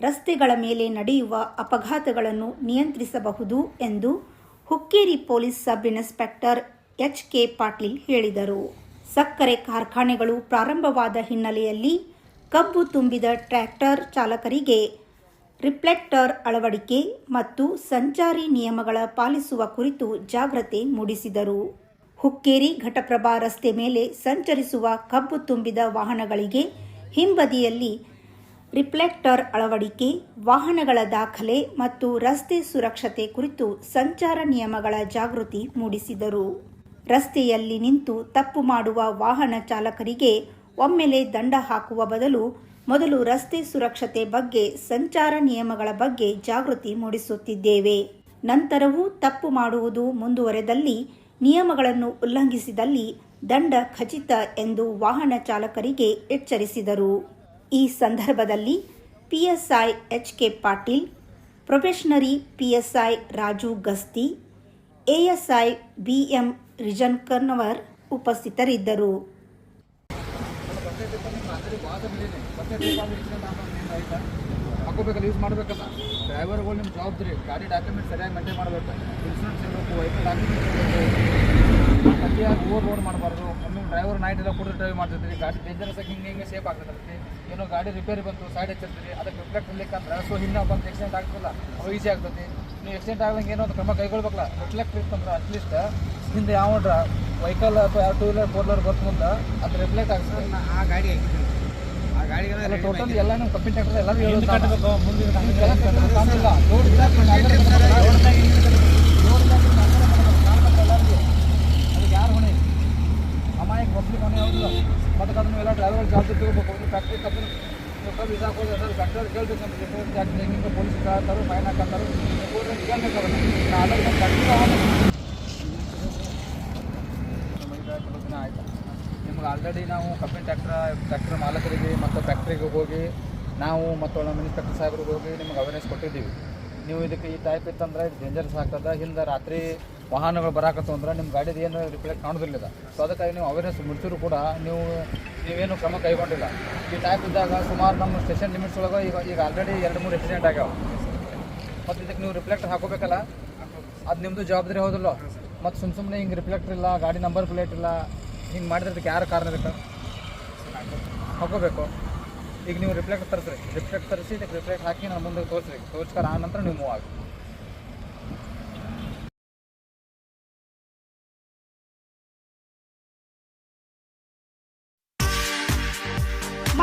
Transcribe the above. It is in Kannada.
ರಸ್ತೆಗಳ ಮೇಲೆ ನಡೆಯುವ ಅಪಘಾತಗಳನ್ನು ನಿಯಂತ್ರಿಸಬಹುದು ಎಂದು Hukkeri police sub inspector H K Patil ಹೇಳಿದರು. ಸಕ್ಕರೆ ಕಾರ್ಖಾನೆಗಳು ಪ್ರಾರಂಭವಾದ ಹಿನ್ನೆಲೆಯಲ್ಲಿ ಕಬ್ಬು ತುಂಬಿದ ಟ್ರ್ಯಾಕ್ಟರ್ ಚಾಲಕರಿಗೆ ರಿಫ್ಲೆಕ್ಟರ್ ಅಳವಡಿಕೆ ಮತ್ತು ಸಂಚಾರಿ ನಿಯಮಗಳ ಪಾಲಿಸುವ ಕುರಿತು ಜಾಗೃತಿ ಮೂಡಿಸಿದರು. ಹುಕ್ಕೇರಿ ಘಟಪ್ರಭಾ ರಸ್ತೆ ಮೇಲೆ ಸಂಚರಿಸುವ ಕಬ್ಬು ತುಂಬಿದ ವಾಹನಗಳಿಗೆ ಹಿಂಬದಿಯಲ್ಲಿ ರಿಫ್ಲೆಕ್ಟರ್ ಅಳವಡಿಕೆ, ವಾಹನಗಳ ದಾಖಲೆ ಮತ್ತು ರಸ್ತೆ ಸುರಕ್ಷತೆ ಕುರಿತು ಸಂಚಾರ ನಿಯಮಗಳ ಜಾಗೃತಿ ಮೂಡಿಸಿದರು. ರಸ್ತೆಯಲ್ಲಿ ನಿಂತು ತಪ್ಪು ಮಾಡುವ ವಾಹನ ಚಾಲಕರಿಗೆ ಒಮ್ಮೆಲೆ ದಂಡ ಹಾಕುವ ಬದಲು ಮೊದಲು ರಸ್ತೆ ಸುರಕ್ಷತೆ ಬಗ್ಗೆ, ಸಂಚಾರ ನಿಯಮಗಳ ಬಗ್ಗೆ ಜಾಗೃತಿ ಮೂಡಿಸುತ್ತಿದ್ದೇವೆ. ನಂತರವೂ ತಪ್ಪು ಮಾಡುವುದು ಮುಂದುವರೆದಲ್ಲಿ, ನಿಯಮಗಳನ್ನು ಉಲ್ಲಂಘಿಸಿದಲ್ಲಿ ದಂಡ ಖಚಿತ ಎಂದು ವಾಹನ ಚಾಲಕರಿಗೆ ಎಚ್ಚರಿಸಿದರು. ಈ ಸಂದರ್ಭದಲ್ಲಿ PSI H K Patil, probationary PSI Raju Gasti, ASI BM ರಿಜನ್ಕರ್ನವರ್ ಉಪಸ್ಥಿತರಿದ್ದರು. ಹಾಕೋಬೇಕಲ್ಲ ಡ್ರೈವರ್ಗಳು ನಿಮ್ಮ ಜವಾಬ್ದಾರಿ. ಗಾಡಿ ಡಾಕ್ಯುಮೆಂಟ್ ಸರಿಯಾಗಿ ಮೇಂಟೈನ್ ಮಾಡಬೇಕು. ಇನ್ಸೂರೆನ್ಸ್ ಇರಬೇಕು ವೆಹಿಕಲ್ ಡಾಕ್ಯುಮೆಂಟ್ ಅತಿಯಾಗಿ ಓವರ್ ರೋಡ್ ಮಾಡಬಾರ್ದು ಒಮ್ಮೆ ಡ್ರೈವರ್ ನೈಟ್ ಎಲ್ಲ ಕೂಡ ಡ್ರೈವ್ ಮಾಡ್ತಿರ್ತೀರಿ ಗಾಡಿ ಡೇಂಜರಸ್ ಆಗಿ ಹಿಂಗೆ ಹಿಂಗೆ ಸೇಫ್ ಆಗ್ತದೆ ಏನೋ ಗಾಡಿ ರಿಪೇರಿ ಬಂತು ಸೈಡ್ ಹಚ್ಚಿರ್ತೀರಿ ಅದಕ್ಕೆ ರಿಫ್ಲೆಕ್ಟ್ ಇರ್ಲಿಕ್ಕಂದ್ರೆ ಸೊ ಹಿಂದೆ ಬಂದು ಆಕ್ಸಿಡೆಂಟ್ ಆಗ್ತಲ್ಲ ಅವು ಈಸಿ ಆಗ್ತೈತಿ ನೀವು ಎಕ್ಸಿಡೆಂಟ್ ಆಗದಂಗೆ ಏನೋ ಒಂದು ಕ್ರಮ ಕೈಗೊಳ್ಬೇಕಲ್ಲ ರಿಫ್ಲೆಕ್ಟ್ ಇತ್ತಂದ್ರೆ ಅಟ್ಲೀಸ್ಟ್ ಹಿಂದೆ ಯಾವ ವೆಹಿಕಲ್ ಅಥವಾ ಯಾವ ಟೂ ವೀಲರ್ ಫೋರ್ ವೀಲರ್ ಬರ್ತು ಮುಂದೆ ಅದು ರಿಫ್ಲೆಕ್ಟ್ ಆಗ್ತದೆ ಆ ಗಾಡಿ ಆ ಗಾಡಿಗೆ ಎಲ್ಲ ಟೋಟಲ್ ಎಲ್ಲ ನಮ್ಮ ಕಬ್ಬಿನ ಟ್ಯಾಕ್ಟರ್ ಎಲ್ಲ ಹೇಳೋದು ಕಟ್ಟಬೇಕು, ಮುಂದೆ ನಾನು. ಹಿಂದೆ ಎಲ್ಲ ಕಟ್ಟಬೇಕು. ಹೌದಿಲ್ಲ ಮತ್ತೆ ಅದನ್ನು ಎಲ್ಲ ಡ್ರೈವರ್ ಜಾಸ್ತಿ ತಗೋಬೇಕು. ಒಂದು ಫ್ಯಾಕ್ಟ್ರಿ ಕಬ್ಬು ಕಬ್ಬು ಇದು ಹಾಕೋದು ಎಲ್ಲರೂ ಫ್ಯಾಕ್ಟ್ರಿ ಕೇಳ್ಬೇಕಂತ ಜಾಸ್ತಿ ಹೆಂಗೆ ಪೊಲೀಸ್ ಕಾಡ್ತಾರೆ ಫೈನ್ ಹಾಕಂತಾರೆ ಕೇಳ್ಬೇಕು ಅದನ್ನು ನಾ ಅದಕ್ಕೆ ಒಂದು ಫ್ಯಾಕ್ಟ್ರಿ ಚಲೋ ದಿನ ಆಯ್ತು ನಿಮ್ಗೆ ಆಲ್ರೆಡಿ ನಾವು ಕಬ್ಬಿನ ಟ್ಯಾಕ್ಟ್ರ ಟ್ಯಾಕ್ಟ್ರ್ ಮಾಲಕರಿಗೆ ಮತ್ತು ಫ್ಯಾಕ್ಟ್ರಿಗೆ ಹೋಗಿ, ನಾವು ಮತ್ತು ನಮ್ಮ ಇನ್ಸ್ಪೆಕ್ಟರ್ ಸಾಹೇಬ್ರಿಗೆ ಹೋಗಿ ನಿಮ್ಗೆ ಅವೇರ್ನೆಸ್ ಕೊಟ್ಟಿದ್ದೀವಿ. ನೀವು ಇದಕ್ಕೆ ಈ ಟೈಪ್ ಇತ್ತಂದ್ರೆ ಇದು ಡೇಂಜರ್ಸ್ ಆಗ್ತದೆ. ಹಿಂದೆ ರಾತ್ರಿ ವಾಹನಗಳು ಬರಾಕತ್ತು ಅಂದ್ರೆ ನಿಮ್ಮ ಗಾಡಿದು ಏನು ರಿಪ್ಲೇಟ್ ಕಾಣೋದಿಲ್ಲ ಸೊ ಅದಕ್ಕಾಗಿ ನೀವು ಅವೇರ್ನೆಸ್ ಮುಡಿಸಿದ್ರು ಕೂಡ ನೀವು, ನೀವೇನು ಕ್ರಮ ಕೈಗೊಂಡಿಲ್ಲ. ಈ ಟೈಪ್ ಇದ್ದಾಗ ಸುಮಾರು ನಮ್ಮ ಸ್ಟೇಷನ್ ಲಿಮಿಟ್ಸ್ ಒಳಗೆ ಈಗ ಈಗ ಆಲ್ರೆಡಿ ಎರಡು ಮೂರು ಆಕ್ಸಿಡೆಂಟ್ ಆಗ್ಯಾವ. ಮತ್ತು ಇದಕ್ಕೆ ನೀವು ರಿಫ್ಲೆಕ್ಟರ್ ಹಾಕೋಬೇಕಲ್ಲ? ಅದು ನಿಮ್ಮದು ಜವಾಬ್ದಾರಿ ಹೌದಲ್ಲ? ಮತ್ತು ಸುಮ್ಮ ಸುಮ್ಮನೆ ಹಿಂಗೆ ರಿಫ್ಲೆಕ್ಟರ್ ಇಲ್ಲ, ಗಾಡಿ ನಂಬರ್ ಪ್ಲೇಟ್ ಇಲ್ಲ, ಹಿಂಗೆ ಮಾಡಿದ್ರೆ ಇದಕ್ಕೆ ಯಾರು ಕಾರಣ ಇರುತ್ತೆ? ಹಾಕೋಬೇಕು. ಈಗ ನೀವು ರಿಫ್ಲೆಕ್ಟ್ ತರಿಸ್ರಿ. ರಿಫ್ಲೆಕ್ಟ್ ತರಿಸಿ, ಇದಕ್ಕೆ ರಿಫ್ಲೆಕ್ಟ್ ಹಾಕಿ ನಾನು ಮುಂದೆ ತೋರಿಸ್ರಿ. ತೋರಿಸ್ಕಾರ ಆ ನಂತರ ನೀವು ಮೂವ್ ಆಗಿ